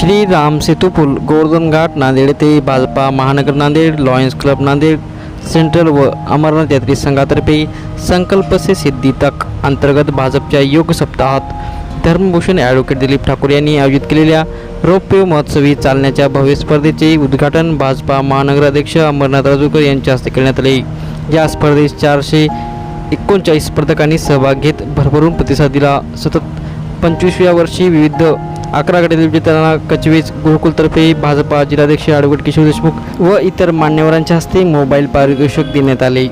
श्री राम सेतू गोवर्धनघाट घाट नांदेड येथे भाजपा महानगर Nanded lions club Nanded central व अमरनाथ यात्री संघातर्फे संकल्प से सिद्धी तक अंतर्गत भाजपच्या योग सप्ताहात धर्मभूषण ॲडव्होकेट दिलीप ठाकूर यांनी आयोजित केलेल्या रौप्य महोत्सवी चालण्याच्या भव्य स्पर्धेचे उद्घाटन भाजपा महानगर अध्यक्ष अमरनाथ राजूकर यांच्या हस्ते करण्यात आले. या स्पर्धेत चारशे एकोणचाळीस स्पर्धकांनी सहभाग घेत भरभरून प्रतिसाद दिला. सतत पंचवीसव्या वर्षी विविध अकरा गटातील विजेत्यांना कचवेज गुरुकुलतर्फे भाजपा जिल्हाध्यक्ष ॲडव्होकेट किशोर देशमुख व इतर मान्यवरांच्या हस्ते मोबाईल पारितोषिक देण्यात आले.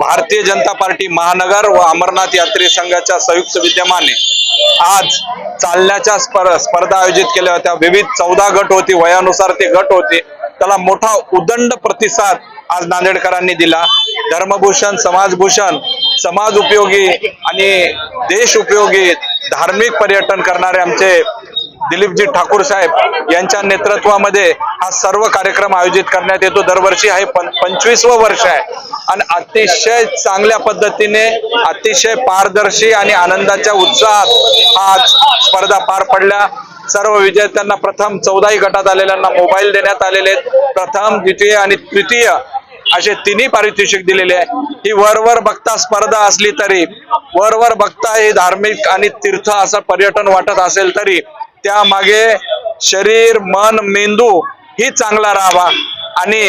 भारतीय जनता पार्टी महानगर व अमरनाथ यात्रे संघाच्या संयुक्त विद्यमाने आज चालण्याच्या स्पर्धा आयोजित केल्या होत्या. विविध चौदा गट होती. वयानुसार ते गट होते. त्याला मोठा उदंड प्रतिसाद आज नांदेडकरांनी दिला. धर्मभूषण समाजभूषण समाज उपयोगी आणि देश उपयोगी धार्मिक पर्यटन करणारे आमचे दिलीपजी ठाकूर साहेब यांच्या नेतृत्वामध्ये हा सर्व कार्यक्रम आयोजित करण्यात येतो. दरवर्षी आहे पण पंचवीसवं वर्ष आहे. आणि अतिशय चांगल्या पद्धतीने अतिशय पारदर्शी आणि आनंदाच्या उत्साहात आज स्पर्धा पार पडल्या. सर्व विजेत्यांना प्रथम चौदाही गटात आलेल्यांना मोबाईल देण्यात आलेले आहेत. प्रथम द्वितीय आणि तृतीय असे तिन्ही पारितोषिक दिलेले आहे. ही वरवर बघता स्पर्धा असली तरी वरवर बघता ही धार्मिक आणि तीर्थ असं पर्यटन वाटत असेल तरी त्यामागे शरीर मन मेंदू ही चांगला राहावा आणि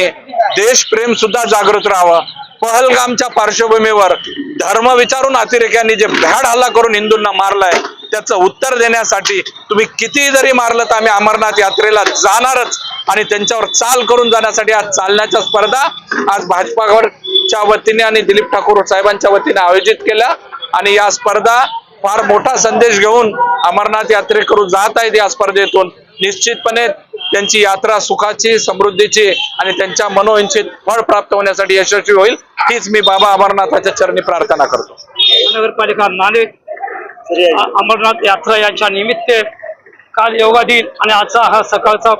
देशप्रेम सुद्धा जागृत राहावं. पहलगामच्या पार्श्वभूमीवर धर्म विचारून अतिरेक्यांनी जे भ्याड हल्ला करून हिंदूंना मारलाय त्याचं उत्तर देण्यासाठी तुम्ही किती जरी मारलं तर आम्ही अमरनाथ यात्रेला जाणारच. आणि त्यांच्यावर चाल करून जाण्यासाठी आज चालण्याच्या स्पर्धा आज भाजपाच्या वतीने आणि दिलीप ठाकूर साहेबांच्या वतीने आयोजित केल्या. आणि या स्पर्धा फार मोठा संदेश घेऊन अमरनाथ यात्रेकरू जात आहेत या स्पर्धेतून. निश्चितपणे त्यांची यात्रा सुखाची समृद्धीची आणि त्यांच्या मनोइच्छित फळ प्राप्त होण्यासाठी यशस्वी होईल. हीच मी बाबा अमरनाथाच्या चरणी प्रार्थना करतो. महानगरपालिका नांदेड अमरनाथ यात्रा यांच्या निमित्त काल योगा दिन आणि आजचा हा सकाळचा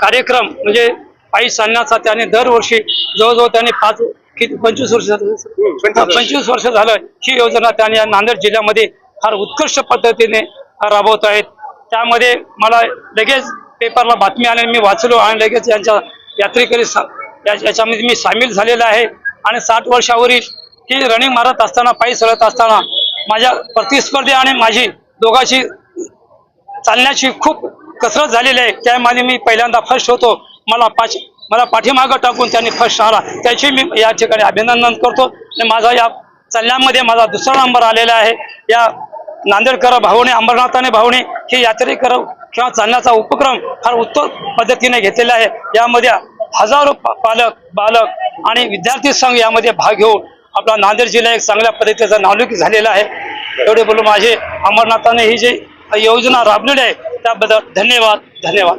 कार्यक्रम म्हणजे पायी चालण्याचा त्याने दरवर्षी जवळजवळ त्याने पाच किती पंचवीस वर्ष पंचवीस वर्ष. झालं. ही योजना त्याने नांदेड जिल्ह्यामध्ये फार उत्कृष्ट पद्धतीने राबवत आहेत. त्यामध्ये मला लगेच पेपरला बातमी आली मी वाचलो आणि लगेच यांच्या यात्रेकरी याच्यामध्ये मी सामील झालेला आहे. आणि साठ वर्षावरील ही रनिंग मारत असताना पायी चढत असताना माझ्या प्रतिस्पर्धी आणि माझी दोघांची चालण्याची खूप कसरत झालेली आहे. त्यामध्ये मी पहिल्यांदा फर्स्ट होतो. मला पाच मला पाठीमागं टाकून त्यांनी फर्स्ट आला. त्याचे मी या ठिकाणी अभिनंदन करतो. आणि माझा या चालण्यामध्ये माझा दुसरा नंबर आलेला आहे. या नांदेडकर भावणे अंबरनाथाने भाऊने हे यात्रेकर किंवा चालण्याचा उपक्रम फार उत्तम पद्धतीने घेतलेला आहे. यामध्ये हजारो पालक बालक आणि विद्यार्थी संघ यामध्ये भाग घेऊन आपला नांदेड जिल्हा एक चांगल्या पद्धतीचा नावलौकिक झालेला आहे एवढे बोलून माझे अमरनाथाने ही जी योजना राबलेली आहे त्याबद्दल धन्यवाद धन्यवाद.